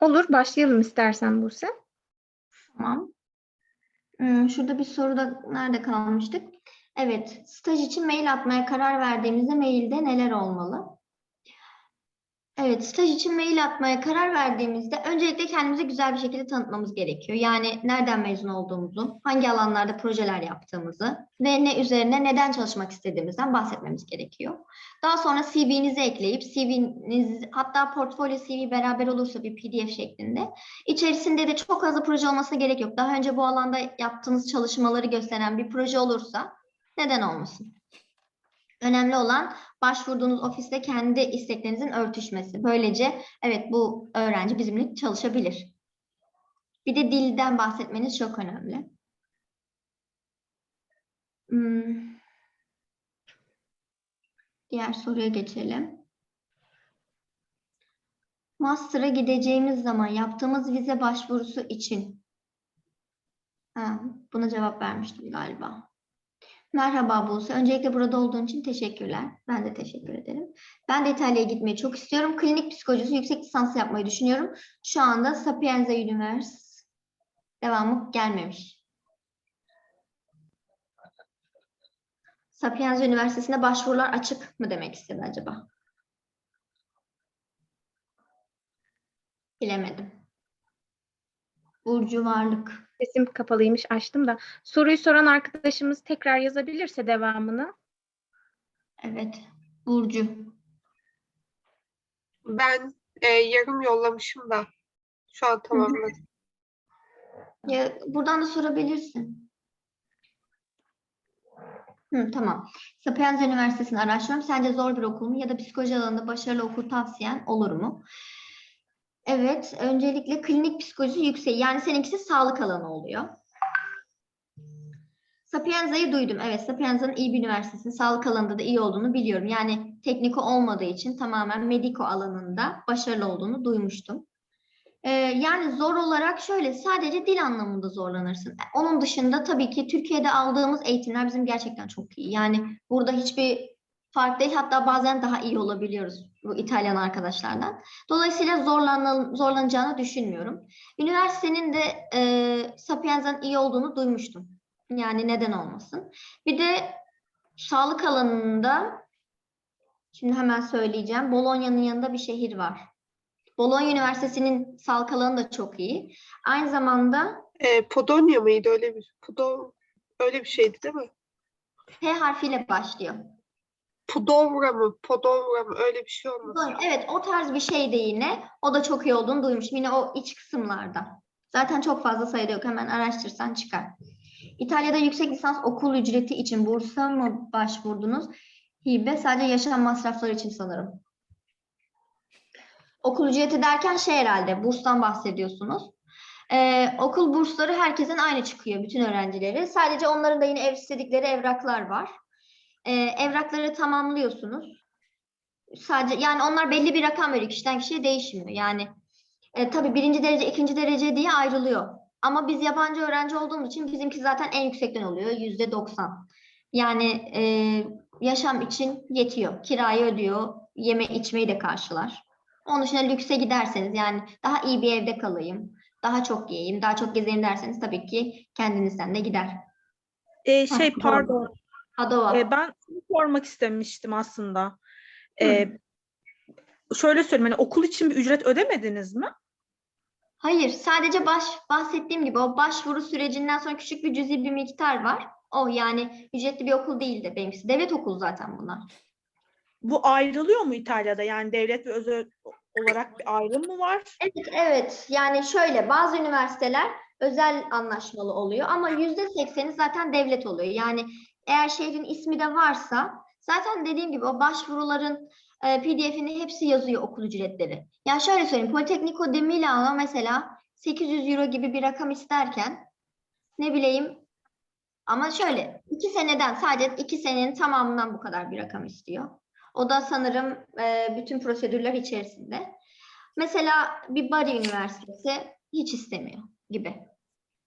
Olur, başlayalım istersen Buse. Tamam. Hmm, şurada bir soruda nerede kalmıştık? Evet, staj için mail atmaya karar verdiğimizde mailde neler olmalı? Evet, staj için mail atmaya karar verdiğimizde öncelikle kendimizi güzel bir şekilde tanıtmamız gerekiyor. Yani nereden mezun olduğumuzu, hangi alanlarda projeler yaptığımızı ve ne üzerine neden çalışmak istediğimizden bahsetmemiz gerekiyor. Daha sonra CV'nizi ekleyip CV'niz hatta portfolyo CV beraber olursa bir PDF şeklinde İçerisinde de çok fazla proje olmasına gerek yok. Daha önce bu alanda yaptığınız çalışmaları gösteren bir proje olursa neden olmasın? Önemli olan başvurduğunuz ofiste kendi isteklerinizin örtüşmesi. Böylece evet bu öğrenci bizimle çalışabilir. Bir de dilden bahsetmeniz çok önemli. Hmm. Diğer soruya geçelim. Master'a gideceğimiz zaman yaptığımız vize başvurusu için. Ha, buna cevap vermiştim galiba. Merhaba Buse. Öncelikle burada olduğun için teşekkürler. Ben de teşekkür ederim. Ben de İtalya'ya gitmeyi çok istiyorum. Klinik psikolojisi yüksek lisans yapmayı düşünüyorum. Şu anda Sapienza Üniversitesi devamı gelmemiş. Sapienza Üniversitesi'nde başvurular açık mı demek istedi acaba? Bilemedim. Burcu Varlık. Sesim kapalıymış, açtım da. Soruyu soran arkadaşımız tekrar yazabilirse devamını. Evet. Burcu. Ben e, yarım yollamışım da şu an tamamladım. Ya, buradan da sorabilirsin. Hı, tamam. Sapienza Üniversitesi'ni araştırıyorum. Sence zor bir okul mu ya da psikoloji alanında başarılı okul tavsiyen olur mu? Evet, öncelikle klinik psikoloji yüksek. Yani seninkisi sağlık alanı oluyor. Sapienza'yı duydum. Evet, Sapienza'nın iyi bir üniversitesinin sağlık alanında da iyi olduğunu biliyorum. Yani tekniko olmadığı için tamamen mediko alanında başarılı olduğunu duymuştum. Ee, yani zor olarak şöyle sadece dil anlamında zorlanırsın. Onun dışında tabii ki Türkiye'de aldığımız eğitimler bizim gerçekten çok iyi. Yani burada hiçbir fark değil hatta bazen daha iyi olabiliyoruz bu İtalyan arkadaşlardan. Dolayısıyla zorlan, zorlanacağını düşünmüyorum. Üniversitenin de e, Sapienza'nın iyi olduğunu duymuştum. Yani neden olmasın. Bir de sağlık alanında şimdi hemen söyleyeceğim. Bologna'nın yanında bir şehir var. Bologna Üniversitesi'nin sağlık alanı da çok iyi. Aynı zamanda E, Podonya mıydı öyle bir? Podo öyle bir şeydi değil mi? P harfiyle başlıyor. Pudovra mı? Podovra mı? Öyle bir şey olmasın. Evet o tarz bir şey de yine. O da çok iyi olduğunu duymuştum. Yine o iç kısımlarda. Zaten çok fazla sayıda yok. Hemen araştırsan çıkar. İtalya'da yüksek lisans okul ücreti için bursa mı başvurdunuz? Hibe sadece yaşam masrafları için sanırım. Okul ücreti derken şey herhalde burstan bahsediyorsunuz. Ee, okul bursları herkesin aynı çıkıyor bütün öğrencileri. Sadece onların da yine ev istedikleri evraklar var. Ee, evrakları tamamlıyorsunuz. Sadece yani onlar belli bir rakam veriyor. Kişiden kişiye değişmiyor. Yani e, tabii birinci derece, ikinci derece diye ayrılıyor. Ama biz yabancı öğrenci olduğumuz için bizimki zaten en yüksekten oluyor. Yüzde doksan. Yani e, yaşam için yetiyor. Kirayı ödüyor. Yeme içmeyi de karşılar. Onun dışında lükse giderseniz yani daha iyi bir evde kalayım. Daha çok yiyeyim, daha çok gezeyim derseniz tabii ki kendinizden de gider. Ee, şey pardon. Padova. Ee, ben sormak istemiştim aslında. Ee, şöyle söyleyeyim hani okul için bir ücret ödemediniz mi? Hayır, sadece baş bahsettiğim gibi o başvuru sürecinden sonra küçük bir cüzi bir miktar var. O yani ücretli bir okul değil de benimkisi. Devlet okulu zaten bunlar. Bu ayrılıyor mu İtalya'da? Yani devlet ve özel olarak bir ayrım mı var? Evet, evet. Yani şöyle bazı üniversiteler özel anlaşmalı oluyor ama yüzde sekseni zaten devlet oluyor. Yani eğer şehrin ismi de varsa zaten dediğim gibi o başvuruların e, PDF'ini hepsi yazıyor okul ücretleri. Ya şöyle söyleyeyim, Politecnico de Milano mesela 800 euro gibi bir rakam isterken ne bileyim ama şöyle iki seneden sadece iki senenin tamamından bu kadar bir rakam istiyor. O da sanırım e, bütün prosedürler içerisinde. Mesela bir Bari Üniversitesi hiç istemiyor gibi.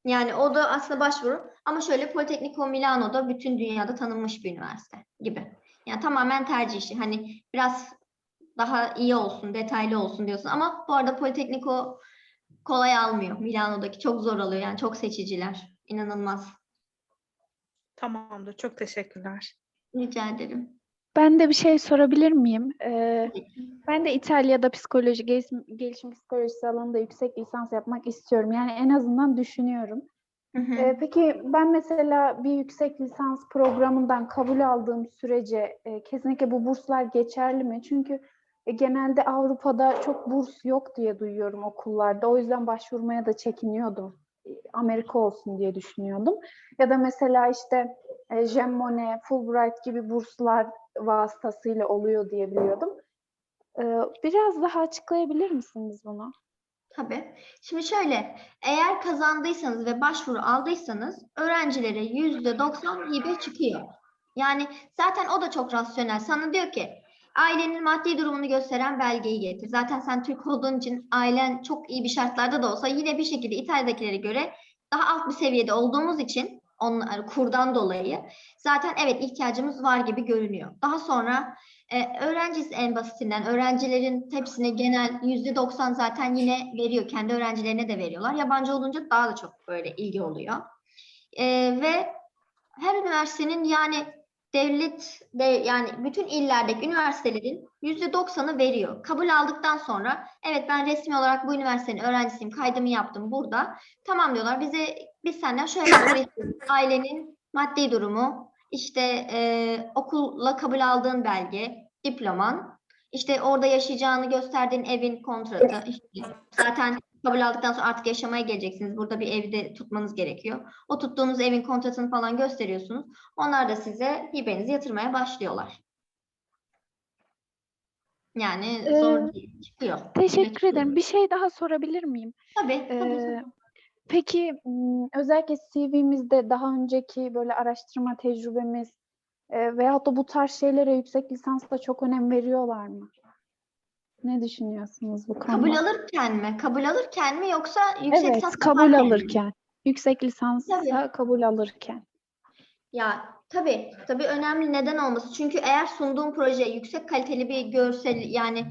Yani o da aslında başvuru ama şöyle Politecnico Milano'da bütün dünyada tanınmış bir üniversite gibi. Yani tamamen tercih işi. Hani biraz daha iyi olsun, detaylı olsun diyorsun ama bu arada Politecnico kolay almıyor. Milano'daki çok zor alıyor yani çok seçiciler. İnanılmaz. Tamamdır. Çok teşekkürler. Rica ederim. Ben de bir şey sorabilir miyim? Ee, ben de İtalya'da psikoloji, gelişim, gelişim psikolojisi alanında yüksek lisans yapmak istiyorum. Yani en azından düşünüyorum. Hı hı. Ee, peki ben mesela bir yüksek lisans programından kabul aldığım sürece e, kesinlikle bu burslar geçerli mi? Çünkü e, genelde Avrupa'da çok burs yok diye duyuyorum okullarda. O yüzden başvurmaya da çekiniyordum. E, Amerika olsun diye düşünüyordum. Ya da mesela işte e, Monnet, Fulbright gibi burslar vasıtasıyla oluyor diye biliyordum. Ee, biraz daha açıklayabilir misiniz bunu? Tabii. Şimdi şöyle, eğer kazandıysanız ve başvuru aldıysanız öğrencilere yüzde doksan hibe çıkıyor. Yani zaten o da çok rasyonel. Sana diyor ki ailenin maddi durumunu gösteren belgeyi getir. Zaten sen Türk olduğun için ailen çok iyi bir şartlarda da olsa yine bir şekilde İtalya'dakilere göre daha alt bir seviyede olduğumuz için onlar kurdan dolayı zaten evet ihtiyacımız var gibi görünüyor. Daha sonra e, öğrencisi en basitinden öğrencilerin hepsine genel yüzde 90 zaten yine veriyor. Kendi öğrencilerine de veriyorlar. Yabancı olunca daha da çok böyle ilgi oluyor. E, ve her üniversitenin yani devlet de yani bütün illerdeki üniversitelerin yüzde 90'ı veriyor. Kabul aldıktan sonra evet ben resmi olarak bu üniversitenin öğrencisiyim, kaydımı yaptım burada. Tamam diyorlar bize biz senden şöyle istiyoruz. Ailenin maddi durumu, işte e, okulla kabul aldığın belge, diploman, işte orada yaşayacağını gösterdiğin evin kontratı, işte zaten kabul aldıktan sonra artık yaşamaya geleceksiniz. Burada bir evde tutmanız gerekiyor. O tuttuğunuz evin kontratını falan gösteriyorsunuz. Onlar da size hibenizi yatırmaya başlıyorlar. Yani zor Ee, değil, çıkıyor. Hibe Teşekkür çıkıyor. ederim. Bir şey daha sorabilir miyim? Tabii, tabii. Ee, peki m, özellikle CV'mizde daha önceki böyle araştırma tecrübemiz e, veyahut da bu tarz şeylere yüksek lisansta çok önem veriyorlar mı? Ne düşünüyorsunuz bu konuda? Kabul alırken mi? Kabul alırken mi yoksa yüksek Evet, lisans kabul yaparken mi? alırken. Yüksek lisansa Tabii. kabul alırken. Ya tabii, tabii önemli neden olması. Çünkü eğer sunduğun proje yüksek kaliteli bir görsel yani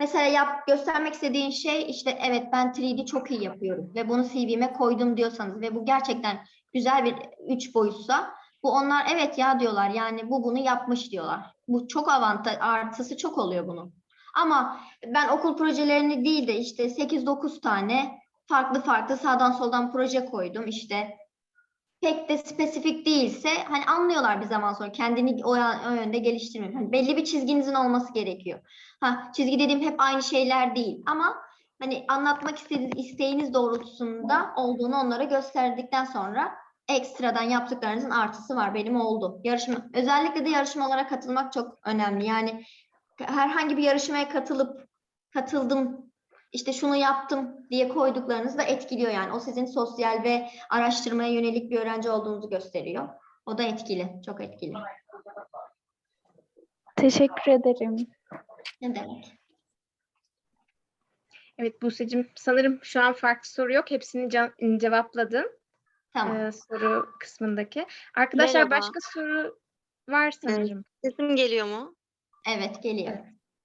mesela yap göstermek istediğin şey işte evet ben 3D çok iyi yapıyorum ve bunu CV'me koydum diyorsanız ve bu gerçekten güzel bir üç boyutsa bu onlar evet ya diyorlar yani bu bunu yapmış diyorlar. Bu çok avantaj artısı çok oluyor bunun. Ama ben okul projelerini değil de işte 8-9 tane farklı farklı sağdan soldan proje koydum işte pek de spesifik değilse hani anlıyorlar bir zaman sonra kendini o, o yönde geliştirmiyor. Hani belli bir çizginizin olması gerekiyor. Ha çizgi dediğim hep aynı şeyler değil ama hani anlatmak istediğiniz isteğiniz doğrultusunda olduğunu onlara gösterdikten sonra ekstradan yaptıklarınızın artısı var. Benim oldu. Yarışma özellikle de yarışmalara katılmak çok önemli. Yani herhangi bir yarışmaya katılıp katıldım işte şunu yaptım diye koyduklarınız da etkiliyor yani. O sizin sosyal ve araştırmaya yönelik bir öğrenci olduğunuzu gösteriyor. O da etkili, çok etkili. Teşekkür ederim. Ne demek? Evet Buse'cim sanırım şu an farklı soru yok. Hepsini ce- cevapladın Tamam. e, soru kısmındaki. Arkadaşlar Merhaba. başka soru var sanırım. Sesim geliyor mu? Evet, geliyor.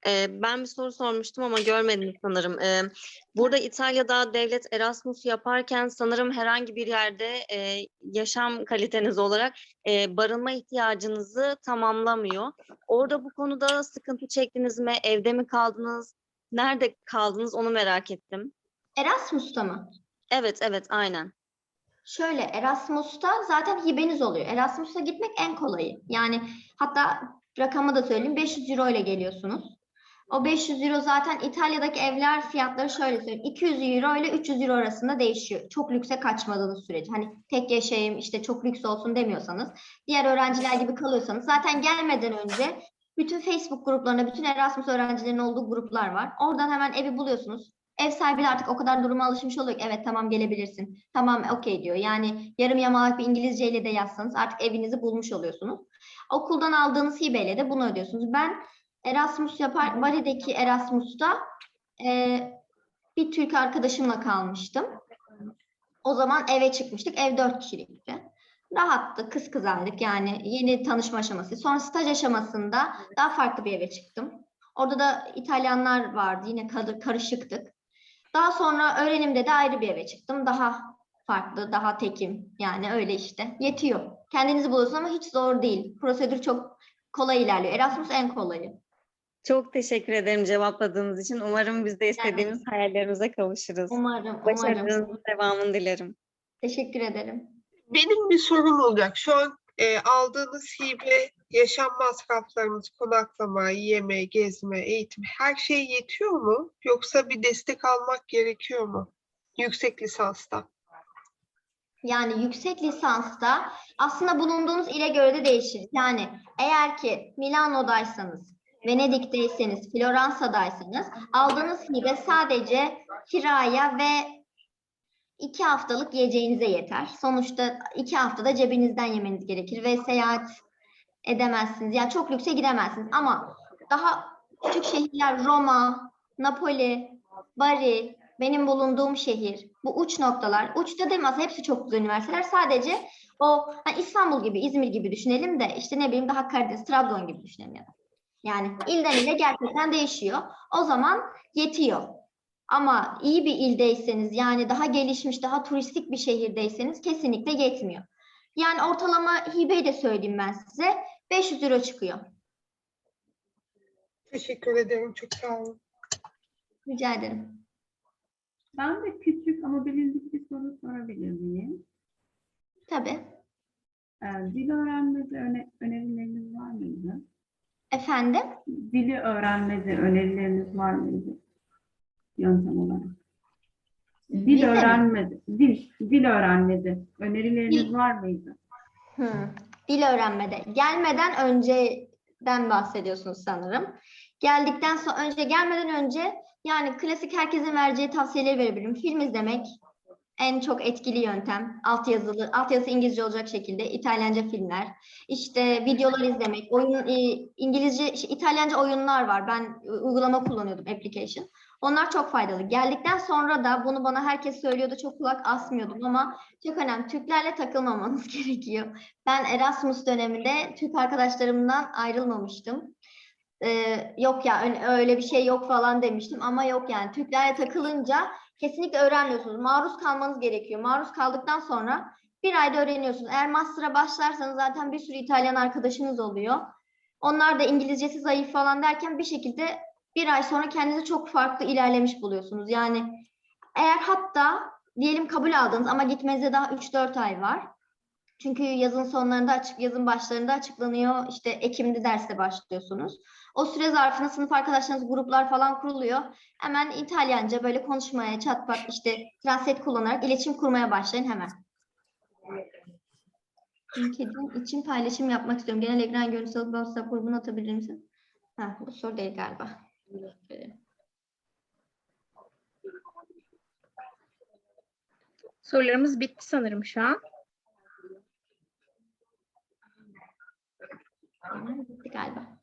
Ee, ben bir soru sormuştum ama görmedim sanırım. Ee, burada İtalya'da devlet Erasmus yaparken sanırım herhangi bir yerde e, yaşam kaliteniz olarak e, barınma ihtiyacınızı tamamlamıyor. Orada bu konuda sıkıntı çektiniz mi? Evde mi kaldınız? Nerede kaldınız? Onu merak ettim. Erasmus'ta mı? Evet, evet, aynen. Şöyle Erasmus'ta zaten hibeniz oluyor. Erasmus'a gitmek en kolayı. Yani hatta rakamı da söyleyeyim 500 euro ile geliyorsunuz. O 500 euro zaten İtalya'daki evler fiyatları şöyle söyleyeyim. 200 euro ile 300 euro arasında değişiyor. Çok lükse kaçmadığınız sürece. Hani tek yaşayayım işte çok lüks olsun demiyorsanız. Diğer öğrenciler gibi kalıyorsanız zaten gelmeden önce bütün Facebook gruplarında bütün Erasmus öğrencilerinin olduğu gruplar var. Oradan hemen evi buluyorsunuz. Ev sahibi de artık o kadar duruma alışmış oluyor ki evet tamam gelebilirsin. Tamam okey diyor. Yani yarım yamalak bir İngilizceyle de yazsanız artık evinizi bulmuş oluyorsunuz. Okuldan aldığınız hibeyle de bunu ödüyorsunuz. Ben Erasmus yapar, Bari'deki Erasmus'ta eee, bir Türk arkadaşımla kalmıştım. O zaman eve çıkmıştık. Ev dört kişilikti. Rahattı, kız kızardık yani yeni tanışma aşaması. Sonra staj aşamasında daha farklı bir eve çıktım. Orada da İtalyanlar vardı. Yine kar- karışıktık. Daha sonra öğrenimde de ayrı bir eve çıktım. Daha farklı, daha tekim. Yani öyle işte. Yetiyor. Kendinizi buluyorsunuz ama hiç zor değil. Prosedür çok kolay ilerliyor. Erasmus en kolayı. Çok teşekkür ederim cevapladığınız için. Umarım biz de istediğimiz hayallerimize kavuşuruz. Umarım, umarım. Başarınızın devamını dilerim. Teşekkür ederim. Benim bir sorum olacak. Şu an e, aldığınız hibe, yaşam masraflarınız, konaklama, yeme, gezme, eğitim her şey yetiyor mu? Yoksa bir destek almak gerekiyor mu? Yüksek lisansta. Yani yüksek lisansta aslında bulunduğunuz ile göre de değişir. Yani eğer ki Milano'daysanız, Venedik'teyseniz, Floransa'daysanız aldığınız hibe sadece kiraya ve iki haftalık yiyeceğinize yeter. Sonuçta iki haftada cebinizden yemeniz gerekir ve seyahat edemezsiniz. Yani çok lükse gidemezsiniz ama daha küçük şehirler Roma, Napoli, Bari, benim bulunduğum şehir, bu uç noktalar, uçta demez hepsi çok güzel üniversiteler. Sadece o hani İstanbul gibi, İzmir gibi düşünelim de işte ne bileyim daha Karadeniz, Trabzon gibi düşünelim ya da. Yani ilden ile gerçekten değişiyor. O zaman yetiyor. Ama iyi bir ildeyseniz yani daha gelişmiş, daha turistik bir şehirdeyseniz kesinlikle yetmiyor. Yani ortalama hibeyi de söyleyeyim ben size. 500 euro çıkıyor. Teşekkür ederim. Çok sağ olun. Rica ederim. Ben de küçük ama bilindik bir soru sorabilir miyim? Tabii. Ee, dil öğrenmede öne- önerileriniz var mıydı? Efendim? Dili öğrenmede önerileriniz var mıydı? Yöntem olarak. Dil mi? öğrenmede, dil, dil öğrenmede önerileriniz Dil- var mıydı? Hmm. Dil öğrenmede. Gelmeden önceden bahsediyorsunuz sanırım. Geldikten sonra önce gelmeden önce yani klasik herkesin vereceği tavsiyeleri verebilirim. Film izlemek en çok etkili yöntem. Altyazılı, altyazısı İngilizce olacak şekilde İtalyanca filmler. İşte videolar izlemek, oyun e, İngilizce, İtalyanca oyunlar var. Ben e, uygulama kullanıyordum, application. Onlar çok faydalı. Geldikten sonra da bunu bana herkes söylüyordu. Çok kulak asmıyordum ama çok önemli. Türklerle takılmamanız gerekiyor. Ben Erasmus döneminde Türk arkadaşlarımdan ayrılmamıştım. Ee, yok ya ön- öyle bir şey yok falan demiştim ama yok yani Türklerle takılınca kesinlikle öğrenmiyorsunuz. Maruz kalmanız gerekiyor. Maruz kaldıktan sonra bir ayda öğreniyorsunuz. Eğer master'a başlarsanız zaten bir sürü İtalyan arkadaşınız oluyor. Onlar da İngilizcesi zayıf falan derken bir şekilde bir ay sonra kendinizi çok farklı ilerlemiş buluyorsunuz. Yani eğer hatta diyelim kabul aldınız ama gitmenize daha 3-4 ay var. Çünkü yazın sonlarında açık, yazın başlarında açıklanıyor. İşte Ekim'de derste başlıyorsunuz. O süre zarfında sınıf arkadaşlarınız gruplar falan kuruluyor. Hemen İtalyanca böyle konuşmaya, çat pat işte translate kullanarak iletişim kurmaya başlayın hemen. LinkedIn için paylaşım yapmak istiyorum. Genel ekran görüntüsü alıp WhatsApp grubuna atabilir misin? Ha, bu soru değil galiba. Sorularımız bitti sanırım şu an. Bitti galiba.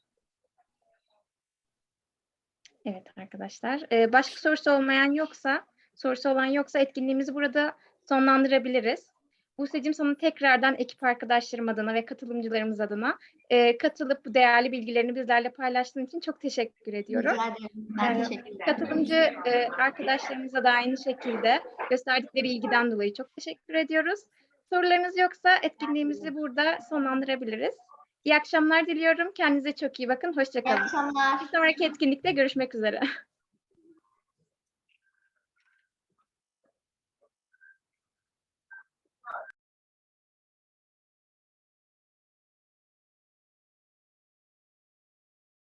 Evet arkadaşlar. Ee, başka sorusu olmayan yoksa, sorusu olan yoksa etkinliğimizi burada sonlandırabiliriz. Buse'cim sana tekrardan ekip arkadaşlarım adına ve katılımcılarımız adına e, katılıp bu değerli bilgilerini bizlerle paylaştığın için çok teşekkür ediyorum. Rica ederim. Ben teşekkür ederim. Katılımcı e, arkadaşlarımıza da aynı şekilde gösterdikleri ilgiden dolayı çok teşekkür ediyoruz. Sorularınız yoksa etkinliğimizi burada sonlandırabiliriz. İyi akşamlar diliyorum. Kendinize çok iyi bakın. İyi Hoşçakalın. akşamlar. Bir sonraki etkinlikte görüşmek üzere.